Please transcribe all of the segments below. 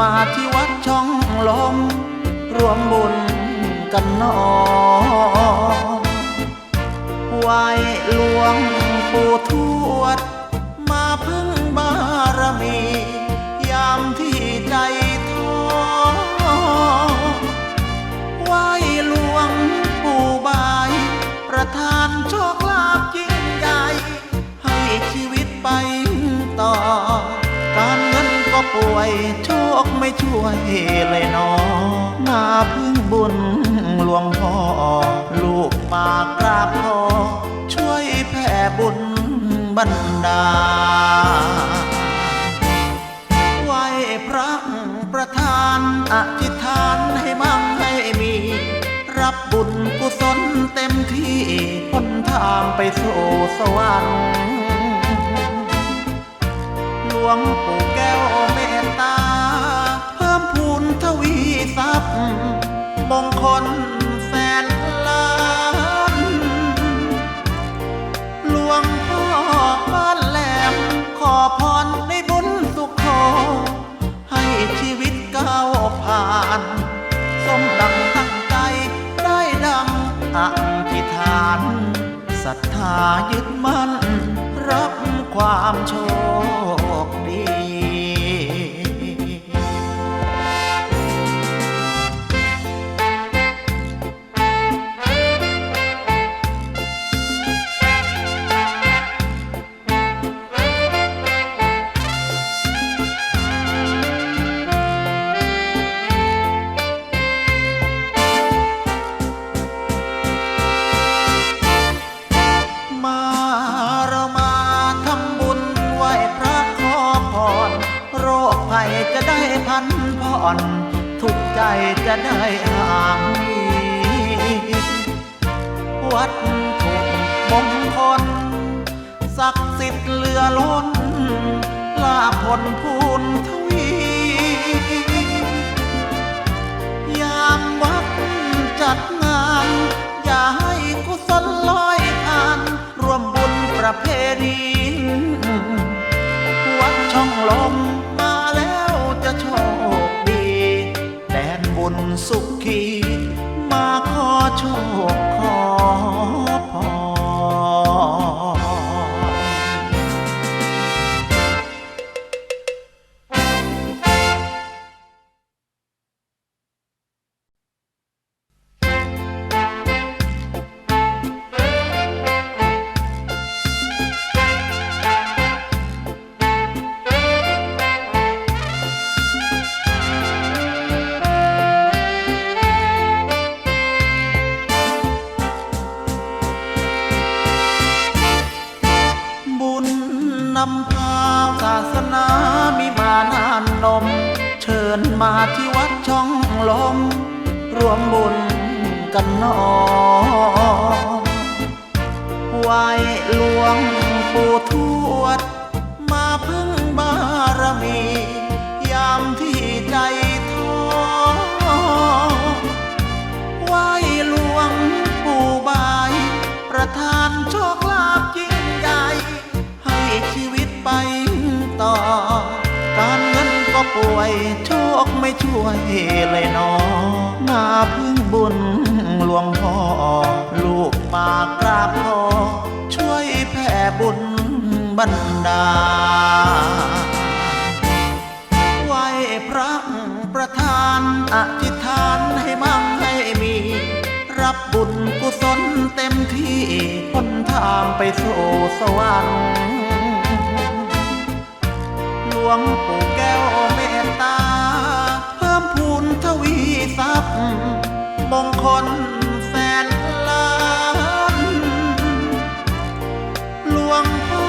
มาที่วัดช่องลมรวมบุญกันนอนไหวหลวงปู่ทวด มาพึ่งบารมี ยามที่ ไม่ช่วยเลยหนอมาพึ่งบุญหลวงพ่อ ลูกมากราบขอช่วยแผ่บุญบันดาลไหวพระประธานอธิษฐานให้มั่งให้มี รับบุญกุศลเต็มที่หนทางไปสู่สวรรค์ หลวงปู่ รัพย์มงคลแสนล้านหลวงพ่อบ้านแหลม ขอพรในบุญสุขโขให้ชีวิตก้าวผ่านสมดังตั้งใจได้ดังอธิษฐานศรัทธายึดมั่น รับความโชค คภัยจะได้พันผ่อนทุกใจจะได้ห่างนีวัดถูกมงคลศักดิ์สิทธิ์เหลือล้น ลาผลพูนทวี ยามวัดจัดงาน อย่าให้กุศลลอยผ่านรวมบุญประเพณีวัดช่องลม สุขี มาขอโชค นามีมานานนม เชิญมาที่วัดช่องลม รวมบุญกันนอไหวหลวงปู่ทวด มาพึ่งบารมี ยามที่ใจท้อไหวหลวงปู่บายประทาน ช่วยเลยหนอมาพึ่งบุญหลวงพ่อ ลูกมากราบขอช่วยแผ่บุญบันดาไหวพระประธานอธิษฐานให้มั่งให้มี รับบุญกุศลเต็มที่หนทางไปสู่สวรรค์หลวงปู่ คลแสนล้านหลวงพ่อ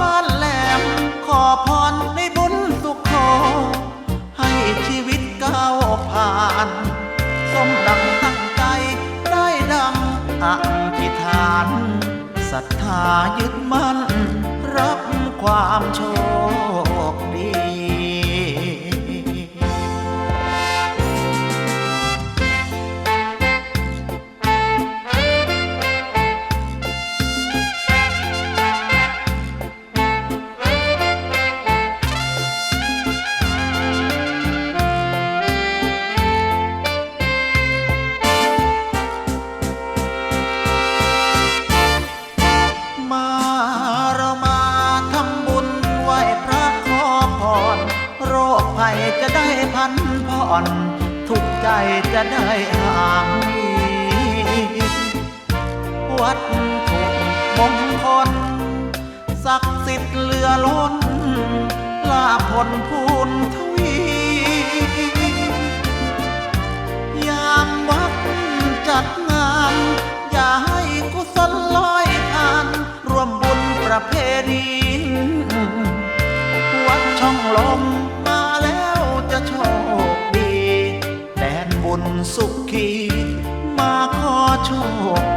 บ้านแหลม ขอพรในบุญสุขโขให้ชีวิตก้าวผ่าน สมดังตั้งใจได้ดังอธิษฐานศรัทธายึดมั่น รับความโชค ใจจะได้พันพ่อน ทุกใจจะได้ห่างมีวัดถุกมงคลศักดิ์สิทธิ์เหลือล้น ลาผลพูนทวี ยามวัดจัดงาน อย่าให้กุศลลอยอ่าน รวมบุญประเพณี อ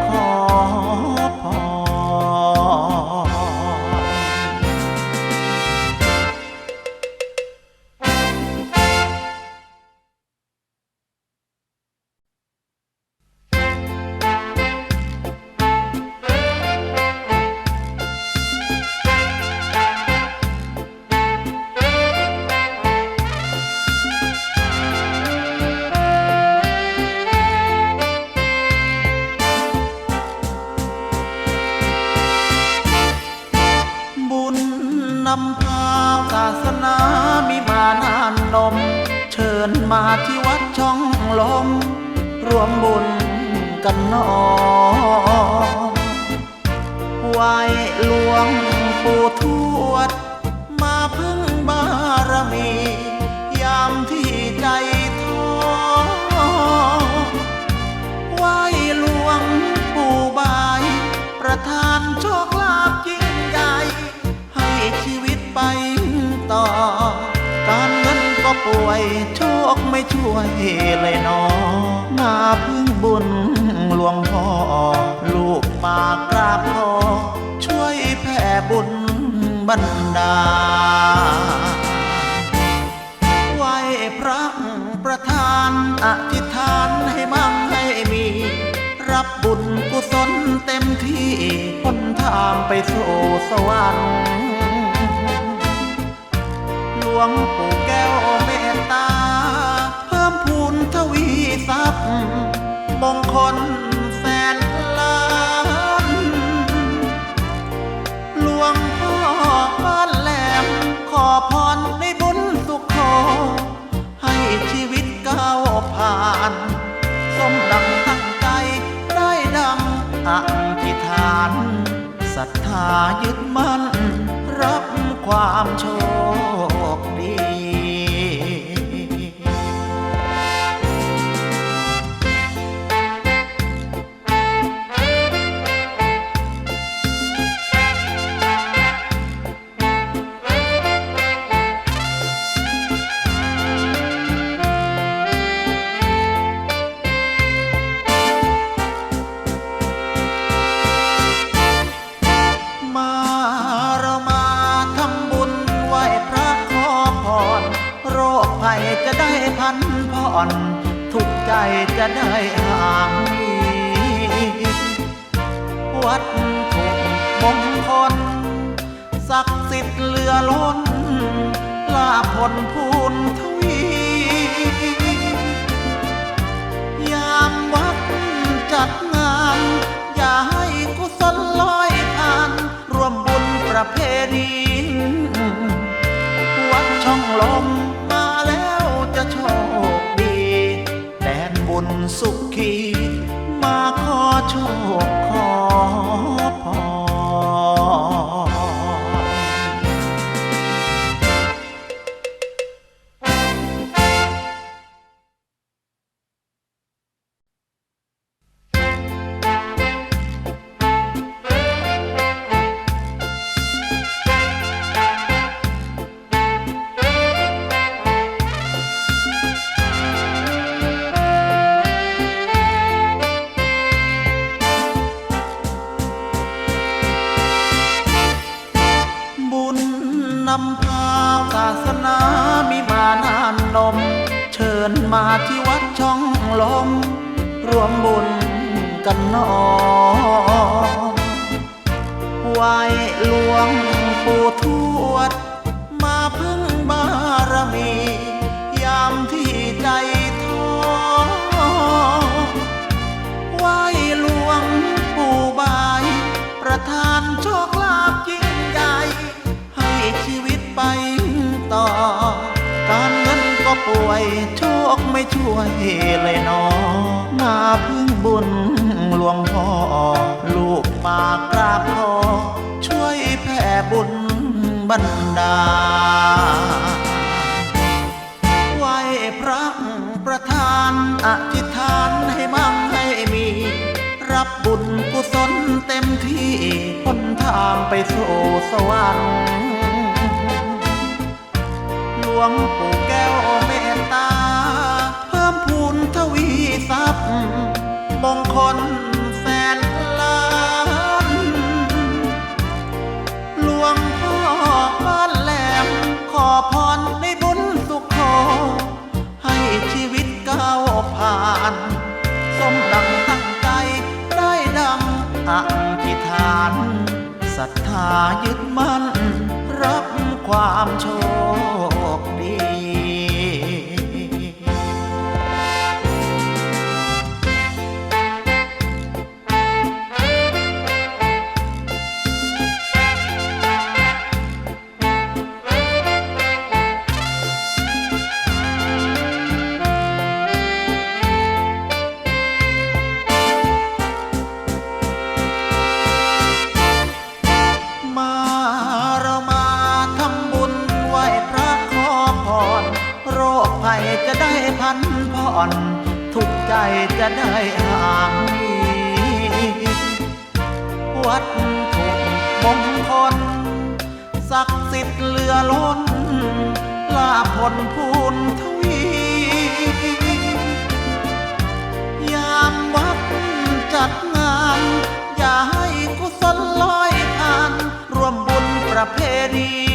นม เชิญมาที่วัดช่องลมรวมบุญกันนอไหวหลวงปู่ทวด มาพึ่งบารมี ยามที่ใจท้อไหวหลวงปู่บาย ประทานโชค ป่วยโชคไม่ช่วยเลยนอมาพึ่งบุญหลวงพ่อ ลูกมากราบขอช่วยแผ่บุญบันดาลไหวพระประธานอธิษฐานให้มั่งให้มี รับบุญกุศลเต็มที่หนทางไปสู่สวรรค์หลวงปู่แก้วเม มงคลแสนล้านหลวงพ่อบ้านแหลม ขอพรในบุญสุขโขให้ชีวิตก้าวผ่าน สมดังตั้งใจได้ดังอธิษฐานศรัทธายึดมั่น รับความโชค จะได้พันผ่อน ทุกใจจะได้ห่างมีวัดถูกมงคลศักดิ์สิทธิ์เหลือล้น ลาผลพูนทวี ยามวัดจัดงาน อย่าให้กุศลลอยผ่านร่วมบุญประเพณีวัดช่องลม บุญสุขี มาขอโชค อมรวมบุญกันนอไหวหลวงปู่ทวด มาพึ่งบารมี ยามที่ใจท้อไหวหลวงปู่บาย ประทานโชคลาภยิ่งใหญ่ ให้ชีวิตไปต่อ การเงินก็ป่วยช ไม่ช่วยเลยเนอมาพึ่งบุญหลวงพ่อ ลูกมากราบขอช่วยแผ่บุญบันดาไหวพระประธานอธิษฐานให้มั่งให้มี รับบุญกุศลเต็มที่หนทางไปสู่สวรรค์หลวงปู่แก้ว คลแสนล้านหลวงพ่อบ้านแหลม ขอพรในบุญสุขขอให้ชีวิตก้าวผ่าน สมดังตั้งใจได้ดังอธิษฐานศรัทธายึดมั่น รับความโชค จะได้พันผ่อน ทุกใจจะได้ห่างนีวัดถูกมงคลศักดิ์สิทธิ์เหลือล้น ลาผลพูนทวี ยามวัดจัดงาน อย่าให้กุศลลอยผ่านร่วมบุญประเพณี